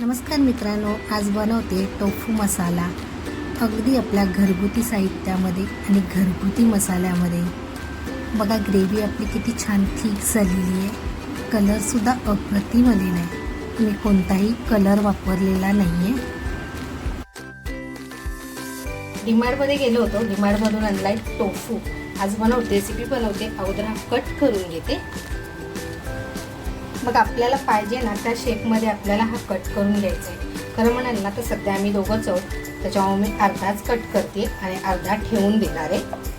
नमस्कार मित्रांनो आज बनवते टोफू मसाला. अगदी आपल्या घरगुती साहित्यामध्ये आणि घरगुती मसाल्यामध्ये. बघा ग्रेव्ही आपली किती छान थिक झालेली आहे. कलरसुद्धा अप्रतिम आलेला आहे. मी कोणताही कलर वापरलेला नाही आहे डीमार्टमध्ये गेलो होतो. डीमार्टमधून आणलाय टोफू. आज बनवते रेसिपी बनवते. अगोदर हा कट करून घेते. मग आपल्याला पाहिजे ना त्या शेपमध्ये आपल्याला हा कट करून घ्यायचा आहे खरं म्हणाल ना तर सध्या आम्ही दोघंच आहोत त्याच्यामुळे मी अर्धाच कट करते आणि अर्धा ठेवून देणार आहे.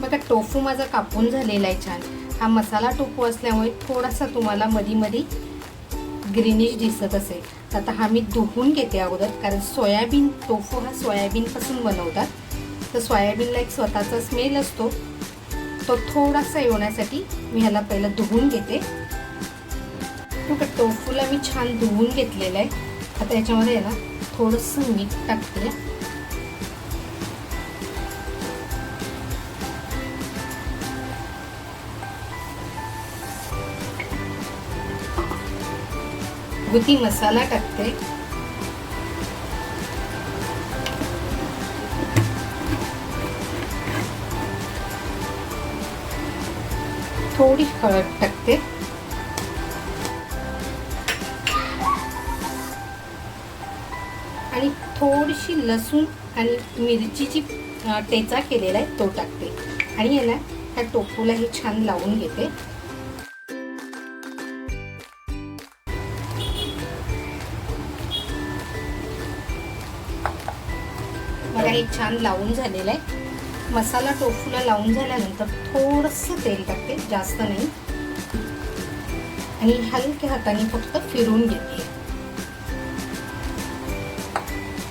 बघा टोफू माझा कापून झालेला आहे छान. हा मसाला टोफू असल्यामुळे थोडासा तुम्हाला मधी मधी ग्रीनिश दिसत असेल. आता हा मी धुवून घेते अगोदर कारण सोयाबीन टोफू हा सोयाबीनपासून बनवतात. तर सोयाबीनला एक स्वतःचा स्मेल असतो. तो थोडासा येण्यासाठी मी ह्याला पहिलं धुवून घेते. टोफूला मी छान धुवून घेतलेला आहे. आता याच्यामध्ये आहे ना थोडंसं मीठ टाकते. घरगुती मसाला टाकते. थोडी हळद टाकते. आणि थोडीशी लसूण आणि मिरचीची टेचा केलेला आहे तो टाकते. आणि याला ह्या टोपूला हे छान लावून घेते. काही छान लावून झालेलं आहे. मसाला टोफूला लावून झाल्यानंतर थोडंसं तेल टाकते जास्त नाही. आणि हलक्या हाताने फक्त फिरून घेते.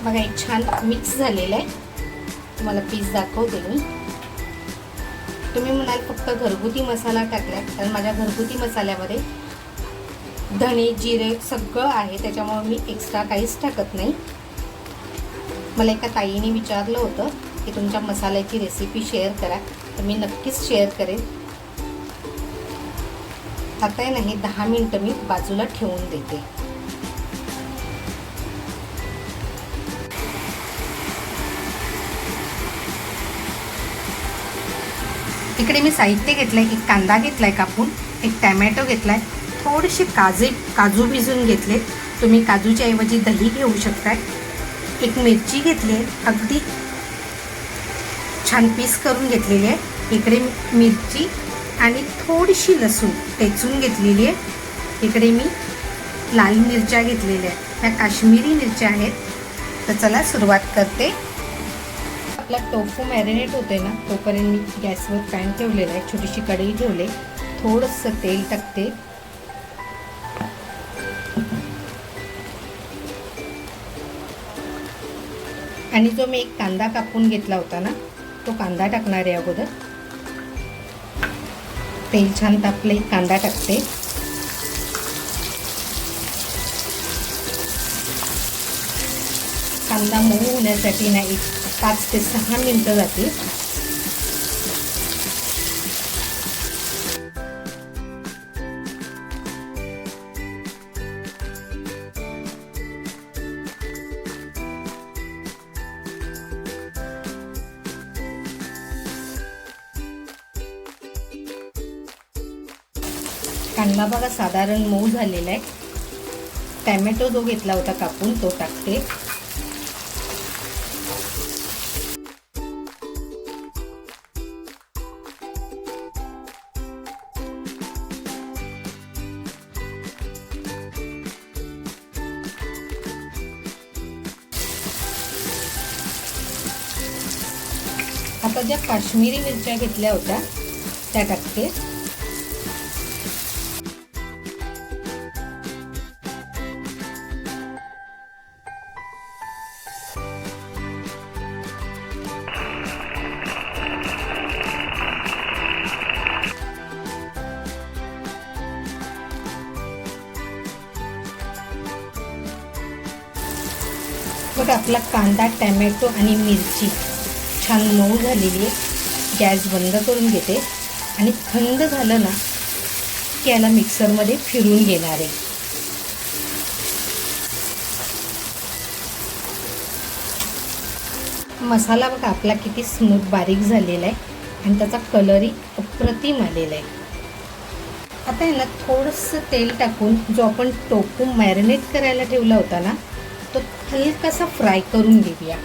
बघा छान मिक्स झालेलं आहे. तुम्हाला पीस दाखवते मी. तुम्ही म्हणाल फक्त घरगुती मसाला टाकलाय तर माझ्या घरगुती मसाल्यामध्ये धणे जिरे सगळं आहे त्याच्यामुळे मी एक्स्ट्रा काहीच टाकत नाही. मला एका ताईने विचारलं होतं की तुमच्या मसाल्याची रेसिपी शेअर करा. तर मी नक्कीच शेअर करेन. आता आहे नाही दहा मिनटं मी बाजूला ठेवून देते. इकडे मी साहित्य घेतलंय एक कांदा घेतलाय कापून एक टॅमॅटो घेतलाय थोडेसे काजे काजू भिजून घेतले तुम्ही काजूच्या ऐवजी दही घेऊ शकताय. एक मिरची घेतली आहे अगदी छान पीस करून घेतलेली आहे. इकडे मिरची आणि थोडीशी लसूण टेचून घेतलेली आहे. इकडे मी लाल मिरच्या घेतलेल्या आहेत. ह्या काश्मीरी मिरच्या आहेत. तर चला सुरुवात करते. आपला टोफू मॅरिनेट होते ना तोपर्यंत मी गॅसवर पॅन ठेवलेला आहे. छोटीशी कढई ठेवले थोडंसं तेल टाकते. आणि जो मी एक कांदा कापून घेतला होता ना तो कांदा टाकणार आहे अगोदर. तेल छान तापले कांदा टाकते. कांदा मऊ होण्यासाठी नाही पाच ते सहा मिनटं जातील. कांदा बघा साधारण मऊ झालेला आहे. टॅमॅटो जो घेतला होता कापून तो टाकते. आता ज्या काश्मीरी मिरच्या घेतल्या होत्या त्या टाकते. बघा आपला कांदा टॅमॅटो आणि मिरची छान मऊ झालेली आहे. गॅस बंद करून घेते. आणि थंड झालं ना की याला मिक्सरमध्ये फिरून घेणार आहे. मसाला बघा आपला किती स्मूथ बारीक झालेला आहे. आणि त्याचा कलरही अप्रतिम आलेला आहे. आता आहे ना थोडंसं तेल टाकून जो आपण टोफू मॅरिनेट करायला ठेवला होता ना तो कसं फ्राय करून घेऊया?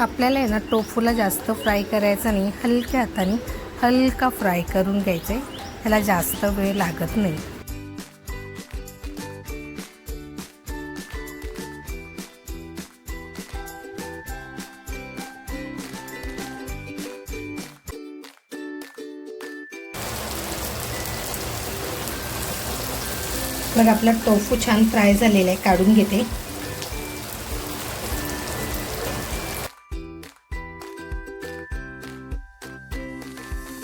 आपल्याला आहे ना टोफूला जास्त फ्राय करायचं नाही हलक्या हाताने हलका फ्राय करून घ्यायचं आहे त्याला जास्त वेळ लागत नाही. मग आपला टोफू छान फ्राय झालेला आहे काढून घेते.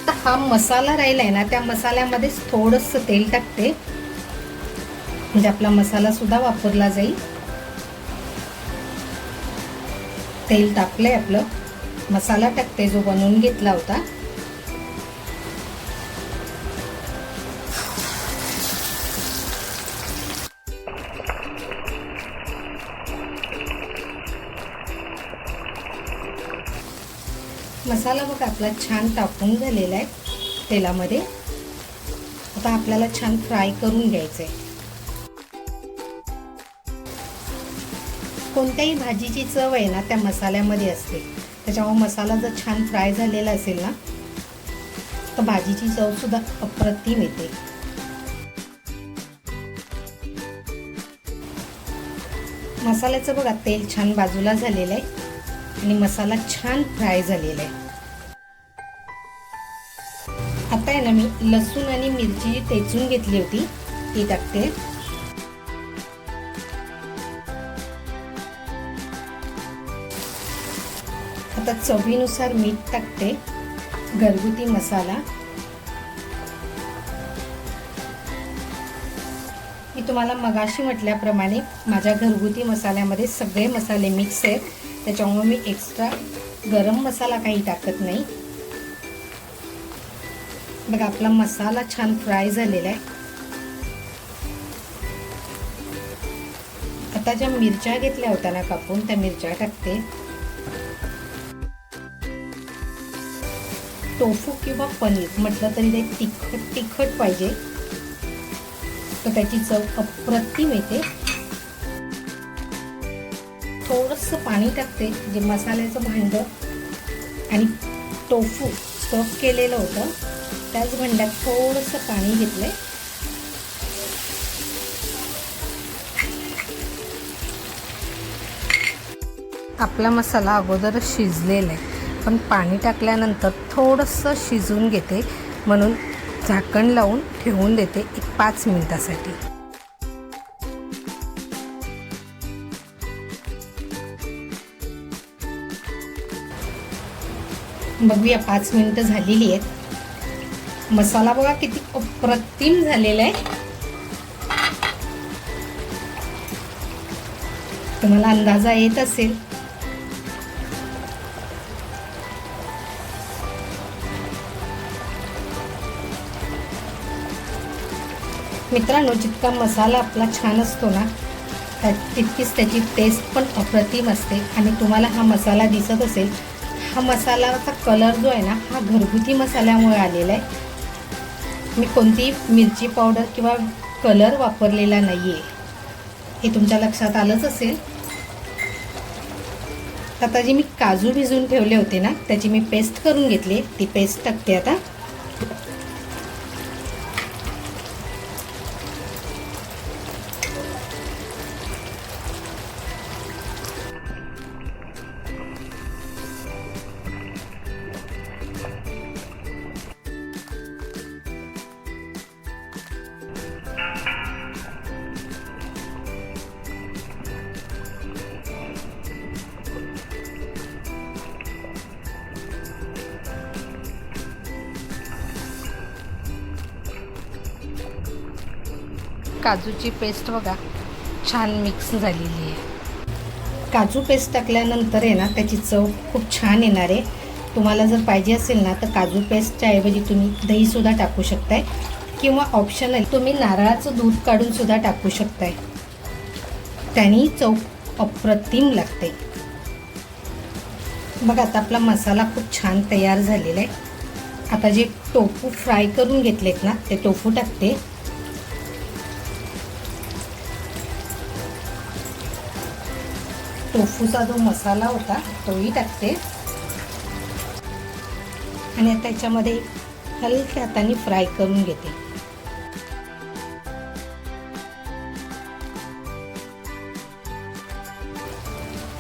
आता हा मसाला राहिला आहे ना त्या मसाल्यामध्येच थोडंसं तेल टाकते. म्हणजे आपला मसालासुद्धा वापरला जाईल. तेल टाकलं आहे आपलं. मसाला टाकते जो बनवून घेतला होता. मसाला बघा आपला छान टाकून झालेला आहे तेलामध्ये. आता आपल्याला छान फ्राय करून घ्यायचं आहे कोणत्याही भाजीची चव आहे ना त्या मसाल्यामध्ये असते. त्याच्यामुळे मसाला जर छान फ्राय झालेला असेल ना तर भाजीची चवसुद्धा अप्रतिम येते. मसाल्याचं बघा तेल छान बाजूला झालेलं आहे आणि मसाला छान फ्राय झालेला आहे. ना मी लसूण आणि मिरची टेचून घेतली होती ती टाकते. आता चवीनुसार मीठ टाकते घरगुती मसाला. मी तुम्हाला मगाशी म्हटल्याप्रमाणे माझ्या घरगुती मसाल्यामध्ये सगळे मसाले मिक्स आहेत त्याच्यामुळे मी एक्स्ट्रा गरम मसाला काही टाकत नाही. बघा आपला मसाला छान फ्राय झालेला आहे. आता ज्या मिरच्या घेतल्या होत्या ना कापून त्या मिरच्या टाकते. टोफू किंवा पनीर म्हटलं तरी ते तिखट तिखट पाहिजे. तर त्याची चव अप्रतिम येते. थोडंसं पाणी टाकते जे मसाल्याचं भांडं आणि टोफू स्टफ केलेलं होतं. त्याच भांड्यात थोडंसं पाणी घेतलंय. आपला मसाला अगोदरच शिजलेला आहे पण पाणी टाकल्यानंतर थोडंसं शिजून घेते म्हणून झाकण लावून ठेवून देते एक पाच मिनिटासाठी. बघूया पाच मिनिटं झालेली आहेत. मसाला बघा किती अप्रतिम झालेला आहे. तुम्हाला अंदाजा येत असेल. मित्रांनो जितका मसाला आपला छान असतो ना त्या तितकीच त्याची टेस्ट पण अप्रतिम असते. आणि तुम्हाला हा मसाला दिसत असेल हा मसालाचा कलर जो आहे ना हा घरगुती मसाल्यामुळे आलेला आहे. मी कोणतीही मिरची पावडर किंवा कलर वापरलेला नाही आहे हे तुमच्या लक्षात आलंच असेल. आता जी मी काजू भिजवून ठेवले होते ना त्याची मी पेस्ट करून घेतली. ती पेस्ट टाकते आता. काजूची पेस्ट बघा. छान मिक्स झालेली आहे. काजू पेस्ट टाकल्यानंतर आहे ना त्याची चव खूप छान येणार आहे. तुम्हाला जर पाहिजे असेल ना तर काजू पेस्टच्या ऐवजी तुम्ही दहीसुद्धा टाकू शकताय. किंवा ऑप्शनल तुम्ही नारळाचं दूध काढूनसुद्धा टाकू शकताय. त्यानी चव अप्रतिम लागते. बघा आता आपला मसाला खूप छान तयार झालेला आहे. आता जे टोफू फ्राय करून घेतलेत ना ते टोफू टाकते. टोफूचा जो मसाला होता तोही टाकते. आणि त्याच्यामध्ये हलक्या हाताने फ्राय करून घेते.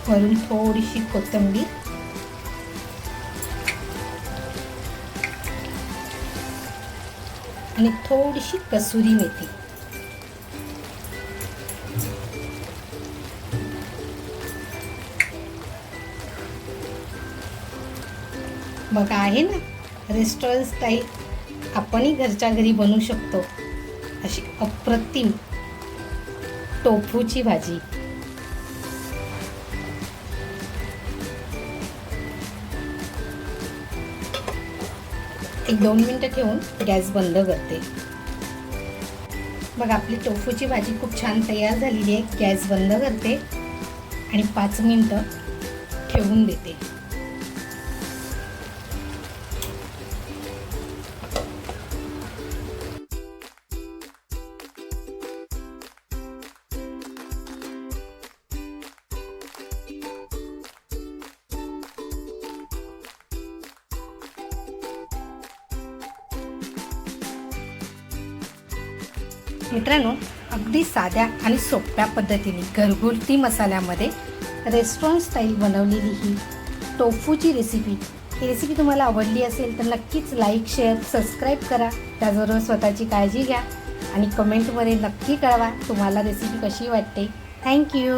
वरून थोडीशी कोथिंबीर. आणि थोडीशी कसुरी मेथी. बघा आहे ना? रेस्टॉरंट स्टाईल आपणही घरच्या घरी बनवू शकतो. अशी अप्रतिम टोफूची भाजी. एक दोन मिनटं ठेवून गॅस बंद करते. बघा आपली टोफूची भाजी खूप छान तयार झालेली आहे. गॅस बंद करते आणि पाच मिनटं ठेवून देते. मित्रांनो अगदी साध्या आणि सोप्या पद्धतीने घरगुती मसाल्यामध्ये रेस्टॉरंट स्टाईल बनवलेली ही टोफूची रेसिपी ही रेसिपी तुम्हाला आवडली असेल तर नक्कीच लाईक शेअर सबस्क्राईब करा. त्याचबरोबर स्वतःची काळजी घ्या आणि कमेंटमध्ये नक्की कळवा तुम्हाला रेसिपी कशी वाटते. थँक्यू